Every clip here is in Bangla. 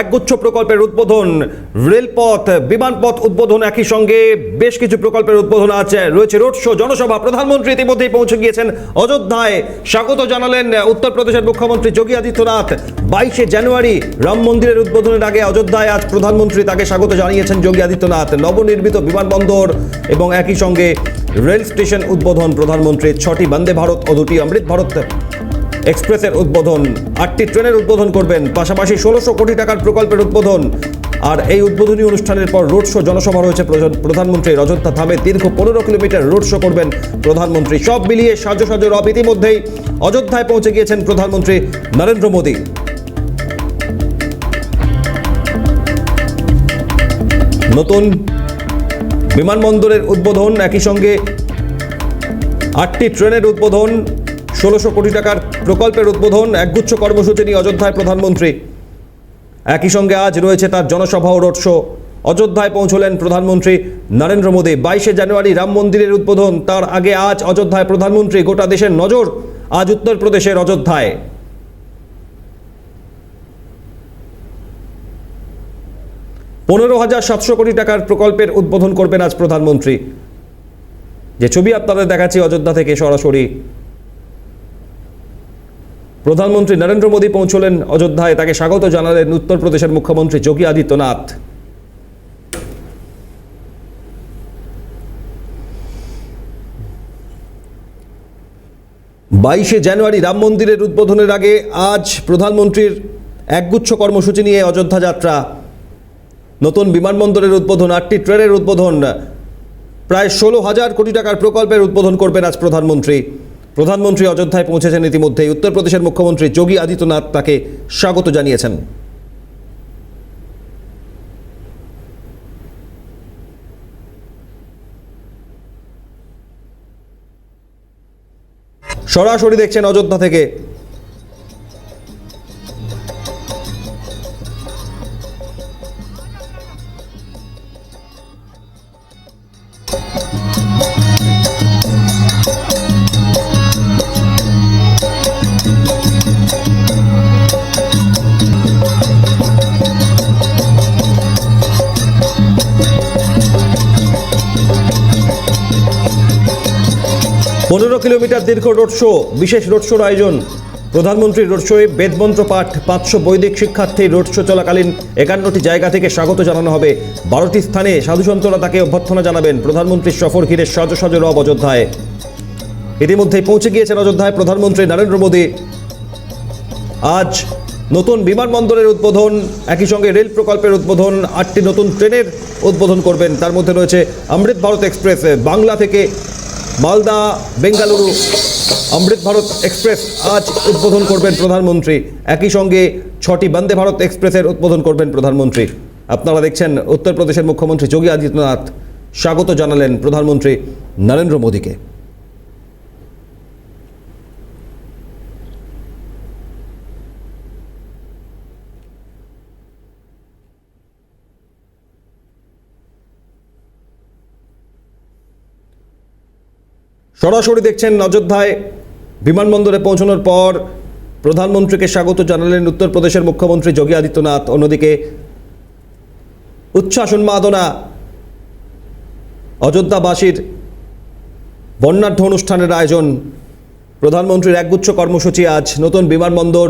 একগুচ্ছ প্রকল্পের উদ্বোধন, রেলপথ, বিমানপথ উদ্বোধন একই সঙ্গে বেশ কিছু প্রকল্পের উদ্বোধন আছে। রয়েছে রোড শো, জনসভা, প্রধানমন্ত্রী ইতিমধ্যেই পৌঁছে গিয়েছেন অযোধ্যায়। স্বাগত জানালেন উত্তরপ্রদেশের মুখ্যমন্ত্রী যোগী আদিত্যনাথ। বাইশে জানুয়ারি, রাম মন্দিরের উদ্বোধনের আগে অযোধ্যায় আজ প্রধানমন্ত্রী তাকে স্বাগত জানিয়েছেন যোগী আদিত্যনাথ। নবনির্মিত বিমানবন্দর এবং একই সঙ্গে রেল স্টেশন উদ্বোধন প্রধানমন্ত্রীর। ছটি বন্দে ভারত ও দুটি অমৃত ভারত। এক্সপ্রেসের উদ্বোধন। আটটি ট্রেনের উদ্বোধন করবেন, পাশাপাশি ষোলোশো কোটি টাকার প্রকল্পের উদ্বোধন। আর এই উদ্বোধনী অনুষ্ঠানের পর রোড শো জনসভা রয়েছে প্রধান- প্রধানমন্ত্রীর অযোধ্যা থামে দীর্ঘ পনেরো কিলোমিটার রোড শো করবেন প্রধানমন্ত্রী। সব মিলিয়ে সাজো সাজো রব ইতিমধ্যেই অযোধ্যায় পৌঁছে গিয়েছেন প্রধানমন্ত্রী নরেন্দ্র মোদী। নতুন বিমানবন্দরের উদ্বোধন, একই সঙ্গে আটটি ট্রেনের উদ্বোধন ষোলোশো কোটি টাকার প্রকল্পের উদ্বোধন একগুচ্ছ কর্মসূচি নিয়ে অযোধ্যায় প্রধানমন্ত্রী। একই সঙ্গে আজ রয়েছে তার জনসভা ও রোড শো। অযোধ্যায় পৌঁছলেন প্রধানমন্ত্রী নরেন্দ্র মোদী। বাইশে জানুয়ারি রাম মন্দিরের উদ্বোধন। তার আগে আজ অযোধ্যায় প্রধানমন্ত্রী গোটা দেশের নজর। আজ উত্তরপ্রদেশের অযোধ্যায়। পনেরো হাজার সাতশো কোটি টাকার প্রকল্পের উদ্বোধন করবেন আজ প্রধানমন্ত্রী। যে ছবি আপনাদের দেখাচ্ছি অযোধ্যা থেকে সরাসরি প্রধানমন্ত্রী নরেন্দ্র মোদী পৌঁছলেন অযোধ্যায়। তাকে স্বাগত জানালেন উত্তরপ্রদেশের মুখ্যমন্ত্রী যোগী আদিত্যনাথ। বাইশে জানুয়ারি রাম মন্দিরের উদ্বোধনের আগে আজ প্রধানমন্ত্রীর একগুচ্ছ কর্মসূচি নিয়ে অযোধ্যা যাত্রা। নতুন বিমানবন্দরের উদ্বোধন, আটটি ট্রেনের উদ্বোধন। প্রায় ষোলো হাজার কোটি টাকার প্রকল্পের উদ্বোধন করবেন আজ প্রধানমন্ত্রী। প্রধানমন্ত্রী অযোধ্যায় পৌঁছেছেন ইতিমধ্যেই। উত্তরপ্রদেশের মুখ্যমন্ত্রী যোগী আদিত্যনাথ তাকে স্বাগত জানিয়েছেন। সরাসরি দেখছেন অযোধ্যা থেকে পনেরো কিলোমিটার দীর্ঘ রোড শো, বিশেষ রোড শোর আয়োজন। প্রধানমন্ত্রীর রোড শোয়ে বেদমন্ত্র পাঠ, পাঁচশো বৈদিক শিক্ষার্থী রোড শো চলাকালীন একান্নটি জায়গা থেকে স্বাগত জানানো হবে। বারোটি স্থানে সাধুসন্তরা তাকে অভ্যর্থনা জানাবেন প্রধানমন্ত্রীর সফর ঘিরে সজ সজ রব অযোধ্যায়। ইতিমধ্যেই পৌঁছে গিয়েছেন অযোধ্যায় প্রধানমন্ত্রী নরেন্দ্র মোদী। আজ নতুন বিমানবন্দরের উদ্বোধন, একই সঙ্গে রেল প্রকল্পের উদ্বোধন, আটটি নতুন ট্রেনের উদ্বোধন করবেন। তার মধ্যে রয়েছে অমৃত ভারত এক্সপ্রেস, বাংলা থেকে মালদা, বেঙ্গালুরু, অমৃত ভারত এক্সপ্রেস আজ উদ্বোধন করবেন প্রধানমন্ত্রী। একই সঙ্গে ছটি বন্দে ভারত এক্সপ্রেসের উদ্বোধন করবেন প্রধানমন্ত্রী। আপনারা দেখছেন উত্তরপ্রদেশের মুখ্যমন্ত্রী যোগী আদিত্যনাথ। স্বাগত জানালেন প্রধানমন্ত্রী নরেন্দ্র মোদীকে। সরাসরি দেখছেন অযোধ্যায় বিমানবন্দরে পৌঁছানোর পর প্রধানমন্ত্রীকে স্বাগত জানালেন উত্তরপ্রদেশের মুখ্যমন্ত্রী যোগী আদিত্যনাথ। অন্যদিকে উচ্ছ্বাস, উন্মাদনা অযোধ্যাবাসীর বর্ণাঢ্য অনুষ্ঠানের আয়োজন। প্রধানমন্ত্রীর একগুচ্ছ কর্মসূচি আজ। নতুন বিমানবন্দর,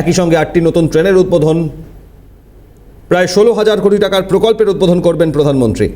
একই সঙ্গে আটটি নতুন ট্রেনের উদ্বোধন। প্রায় ষোলো হাজার কোটি টাকার প্রকল্পের উদ্বোধন করবেন প্রধানমন্ত্রী।